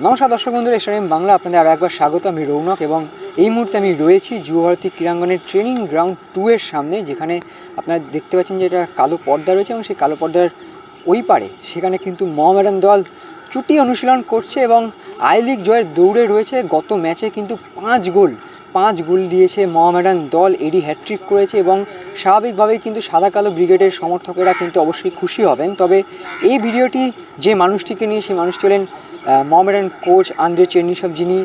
নমস্কার দর্শক বন্ধুরা এসআরএম বাংলা। আপনাদের আরও একবার স্বাগত, আমি রৌনক এবং এই মুহূর্তে আমি রয়েছি যুবভারতী ক্রীড়াঙ্গনের ট্রেনিং গ্রাউন্ড টু এর সামনে, যেখানে আপনারা দেখতে পাচ্ছেন যে এটা কালো পর্দা রয়েছে এবং সেই কালো পর্দার ওই পারে সেখানে কিন্তু মহামেডান দল চুটি অনুশীলন করছে এবং আই লিগ জয়ের দৌড়ে রয়েছে। গত ম্যাচে কিন্তু পাঁচ গোল পাঁচ গোল দিয়েছে মহামেডান দল এডি হ্যাট্রিক করেছে এবং স্বাভাবিকভাবেই কিন্তু সাদা কালো ব্রিগেডের সমর্থকেরা কিন্তু অবশ্যই খুশি হবেন। তবে এই ভিডিওটি যে মানুষটিকে নিয়ে, সেই মানুষটি হলেন মহামেডান কোচ আন্দ্রে চেন্নিসব যিনি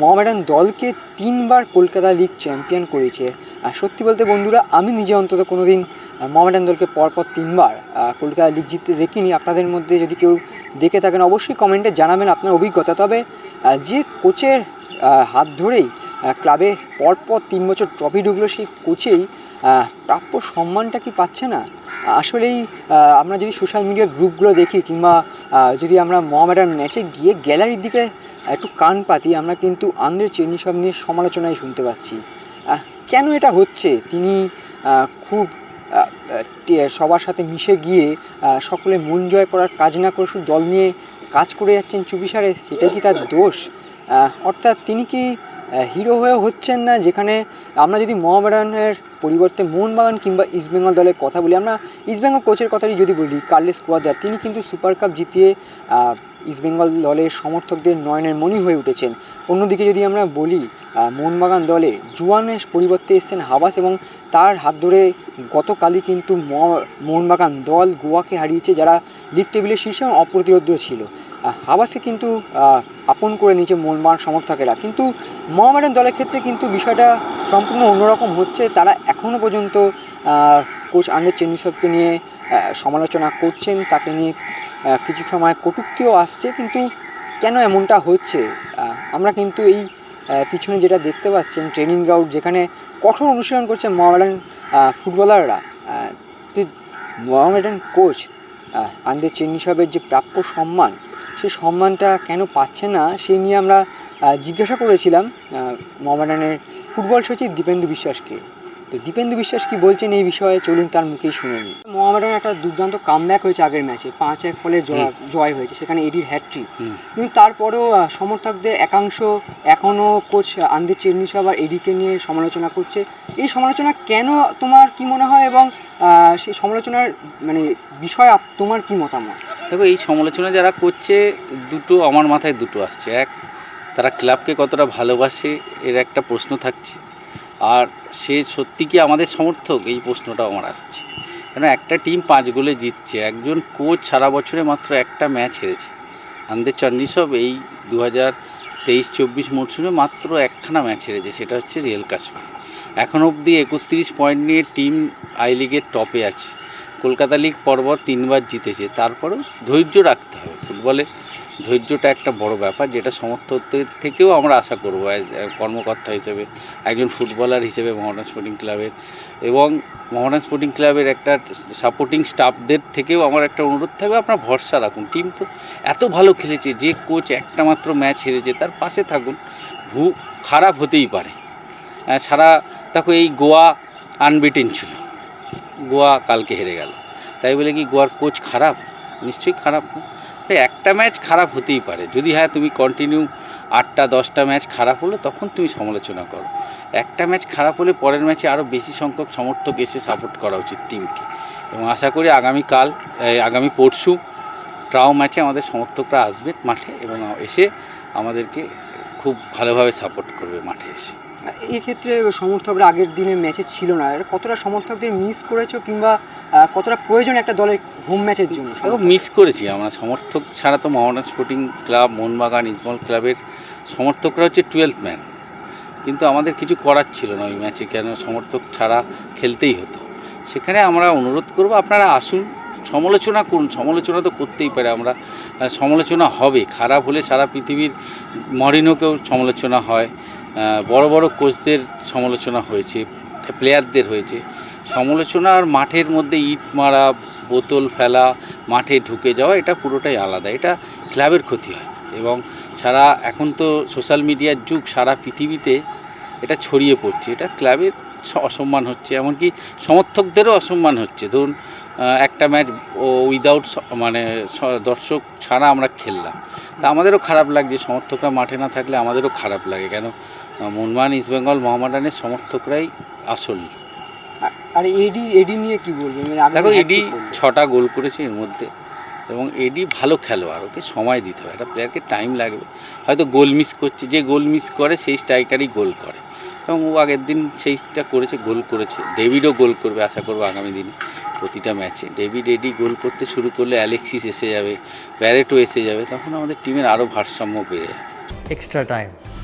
মহামেডান দলকে তিনবার কলকাতা লিগ চ্যাম্পিয়ন করেছে। আর সত্যি বলতে বন্ধুরা, আমি নিজে অন্তত কোনো দিন মহামেডান দলকে পরপর তিনবার কলকাতা লিগ জিততে দেখিনি। আপনাদের মধ্যে যদি কেউ দেখে থাকেন, অবশ্যই কমেন্টে জানাবেন আপনার অভিজ্ঞতা। তবে যে কোচের হাত ধরেই ক্লাবে পরপর তিন বছর ট্রফি ঢুকলো, সেই কোচেই প্রাপ্য সম্মানটা কি পাচ্ছে না? আসলেই আমরা যদি সোশ্যাল মিডিয়া গ্রুপগুলো দেখি কিংবা যদি আমরা মোহামেডান ম্যাচে গিয়ে গ্যালারির দিকে একটু কান পাতি, আমরা কিন্তু আন্দ্রে চেন্নি সব নিয়ে সমালোচনায় শুনতে পাচ্ছি। কেন এটা হচ্ছে? তিনি খুব সবার সাথে মিশে গিয়ে সকলে মন জয় করার কাজ না করে শুধু দল নিয়ে কাজ করে যাচ্ছেন চুপিসারে এটা কি তার দোষ? অর্থাৎ তিনি কি হিরো হয়ে হচ্ছেন না? যেখানে আমরা যদি মোহামেডানের পরিবর্তে মোহনবাগান কিংবা ইস্টবেঙ্গল দলের কথা বলি আমরা ইস্টবেঙ্গল কোচের কথাই যদি বলি কার্লেস কুয়াদার তিনি কিন্তু সুপার কাপ জিতিয়ে ইস্টবেঙ্গল দলের সমর্থকদের নয়নের মণি হয়ে উঠেছেন। অন্যদিকে যদি আমরা বলি মোহনবাগান দলে জুয়ানের পরিবর্তে এসছেন হাবাস এবং তার হাত ধরে গতকালই কিন্তু মোহনবাগান দল গোয়াকে হারিয়েছে যারা লিগ টেবিলের শীর্ষে এবং অপ্রতিরোধ্য ছিল। আহ, হাবাসকে কিন্তু আপন করে নিয়েছে মোহনবাগান সমর্থকেরা। কিন্তু মোহামেডান দলের ক্ষেত্রে কিন্তু বিষয়টা সম্পূর্ণ অন্যরকম হচ্ছে। তারা এখনও পর্যন্ত কোচ আন্দ্রে চেন্নিসবকে নিয়ে সমালোচনা করছেন। তাকে নিয়ে কিছু সময় কটূক্তিও আসছে। কিন্তু কেন এমনটা হচ্ছে? আমরা কিন্তু এই পিছনে যেটা দেখতে পাচ্ছেন, ট্রেনিং গ্রাউন্ড, যেখানে কঠোর অনুশীলন করছে মোহামেডান ফুটবলাররা। মোহামেডান কোচ আন্দ্রে চেন্নিসবের যে প্রাপ্য সম্মান সেই সম্মানটা কেন পাচ্ছে না সেই নিয়ে আমরা জিজ্ঞাসা করেছিলাম মোহামেডানের ফুটবল সচিব দীপেন্দু বিশ্বাসকে। তো দীপেন্দু বিশ্বাস কি বলছেন এই বিষয়ে? চলুন তার মুখেই শুনে নিই। মোহামেডানের একটা দুর্দান্ত কামব্যাক হয়েছে আগের ম্যাচে পাঁচ এক ফলে জয় হয়েছে। সেখানে এডির হ্যাট্রিক হুম। কিন্তু তারপরেও সমর্থকদের একাংশ এখনও কোচ আন্দের চেন্নিসব আর এডিকে নিয়ে সমালোচনা করছে। এই সমালোচনা কেন তোমার কি মনে হয় এবং সেই সমালোচনার মানে বিষয় তোমার কি মতামত? দেখো এই সমালোচনা যারা করছে দুটো আমার মাথায় দুটো আসছে। এক তারা ক্লাবকে কতটা ভালোবাসে, এর একটা প্রশ্ন থাকছে। আর সে সত্যি কি আমাদের সমর্থক? এই প্রশ্নটাও আমার আসছে। কেন একটা টিম পাঁচ গোলে জিতছে, একজন কোচ সারা বছরে মাত্র একটা ম্যাচ হেরেছে। আমাদের চন্ডিসব এই দু হাজার তেইশ চব্বিশ মরশুমে মাত্র একখানা ম্যাচ হেরেছে, সেটা হচ্ছে রিয়েল কাশ্মীর এখন অবধি একত্রিশ পয়েন্ট নিয়ে টিম আই লিগের টপে আছে। কলকাতা লিগ পরপর তিনবার জিতেছে, তারপরেও ধৈর্য রাখতে হবে। ফুটবলে ধৈর্যটা একটা বড় ব্যাপার, যেটা সমর্থকদের থেকেও আমরা আশা করব অ্যাজ কর্মকর্তা হিসেবে, একজন ফুটবলার হিসেবে মোহনা স্পোর্টিং ক্লাবের এবং মোহনা স্পোর্টিং ক্লাবের একটা সাপোর্টিং স্টাফদের থেকেও আমার একটা অনুরোধ থাকবে, আপনার ভরসা রাখুন। টিম তো এত ভালো খেলেছে, যে কোচ একটা মাত্র ম্যাচ হেরেছে, তার পাশে থাকুন। ভু, খারাপ হতেই পারে। সারা, দেখো এই গোয়া আনবিটেন ছিল। গোয়া কালকে হেরে গেল। তাই বলে কি গোয়ার কোচ খারাপ? নিশ্চয়ই খারাপ না। একটা ম্যাচ খারাপ হতেই পারে। যদি হ্যাঁ তুমি কন্টিনিউ আটটা, দশটা ম্যাচ খারাপ হলো তখন তুমি সমালোচনা করো। একটা ম্যাচ খারাপ হলে পরের ম্যাচে আরও বেশি সংখ্যক সমর্থক এসে সাপোর্ট করা উচিত টিমকে এবং আশা করি আগামীকাল আগামী পরশু ট্রাও ম্যাচে আমাদের সমর্থকরা আসবে মাঠে এবং এসে আমাদেরকে খুব ভালোভাবে সাপোর্ট করবে মাঠে এসে। এক্ষেত্রে সমর্থকরা আগের দিনের ম্যাচে ছিল না। কতটা সমর্থকদের মিস করেছ কিংবা কতটা প্রয়োজন একটা দলের হোম ম্যাচের জন্য? মিস করেছি আমরা। সমর্থক ছাড়া তো মোহনা স্পোর্টিং ক্লাব মোহনবাগান ইসমল ক্লাবের সমর্থকরা হচ্ছে টুয়েলথ ম্যান কিন্তু আমাদের কিছু করার ছিল না ওই ম্যাচে কেন সমর্থক ছাড়া খেলতেই হতো। সেখানে আমরা অনুরোধ করব, আপনারা আসুন, সমালোচনা করুন। সমালোচনা তো করতেই পারে আমরা। সমালোচনা হবে। খারাপ হলে সারা পৃথিবীর মরিনোকেও সমালোচনা হয়। বড় বড় কোচদের সমালোচনা হয়েছে, প্লেয়ারদের হয়েছে। সমালোচনা আর মাঠের মধ্যে ইট মারা, বোতল ফেলা, মাঠে ঢুকে যাওয়া, এটা পুরোটাই আলাদা। এটা ক্লাবের ক্ষতি হয় এবং সারা এখন তো সোশ্যাল মিডিয়ার যুগ, সারা পৃথিবীতে এটা ছড়িয়ে পড়ছে। এটা ক্লাবের অসম্মান হচ্ছে, এমনকি সমর্থকদেরও অসম্মান হচ্ছে। ধরুন একটা ম্যাচ উইদাউট মানে দর্শক ছাড়া আমরা খেললাম। তা আমাদেরও খারাপ লাগছে সমর্থকরা মাঠে না থাকলে আমাদেরও খারাপ লাগে কেন? মোহনবাগান ইস্টবেঙ্গল মোহামেডানের সমর্থকরাই আসল। আর- এডি এডি নিয়ে কি বলবেন মানে দেখো এডি ছটা গোল করেছে এর মধ্যে এবং এডি ভালো খেলোয়াড় ওকে সময় দিতে হবে। একটা প্লেয়ারকে টাইম লাগবে। হয়তো গোল মিস করছে যে গোল মিস করে সেই স্ট্রাইকারই গোল করে। এবং ও আগের দিন সেইটা করেছে গোল করেছে। ডেভিডও গোল করবে আশা করব আগামী দিনে প্রতিটা ম্যাচে ডেভিড এডি গোল করতে শুরু করলে অ্যালেক্সিস এসে যাবে ব্যারেটও এসে যাবে তখন আমাদের টিমের আরও ভারসাম্য বেড়ে এক্সট্রা extra